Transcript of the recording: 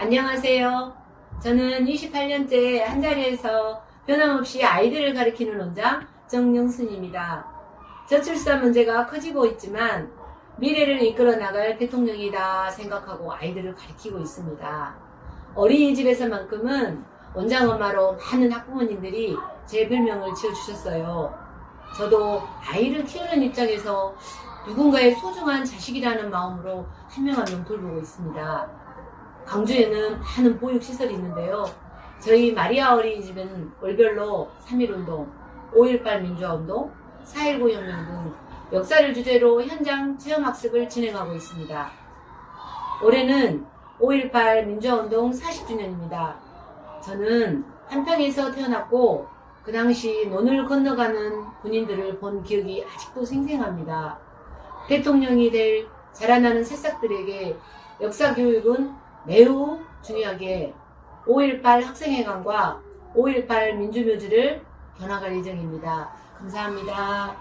안녕하세요. 저는 28년째 한 자리에서 변함없이 아이들을 가르치는 원장 정영순입니다. 저출산 문제가 커지고 있지만 미래를 이끌어 나갈 대통령이다 생각하고 아이들을 가르치고 있습니다. 어린이집에서만큼은 원장 엄마로 많은 학부모님들이 제 별명을 지어주셨어요. 저도 아이를 키우는 입장에서 누군가의 소중한 자식이라는 마음으로 한 명 한 명 돌보고 있습니다. 광주에는 많은 보육시설이 있는데요. 저희 마리아 어린이집은 월별로 3.1운동, 5.18 민주화운동, 4.19 혁명 등 역사를 주제로 현장 체험학습을 진행하고 있습니다. 올해는 5.18 민주화운동 40주년입니다. 저는 한평에서 태어났고 그 당시 논을 건너가는 군인들을 본 기억이 아직도 생생합니다. 대통령이 될 자라나는 새싹들에게 역사 교육은 매우 중요하게 5.18 학생회관과 5.18 민주묘지를 견학할 예정입니다. 감사합니다.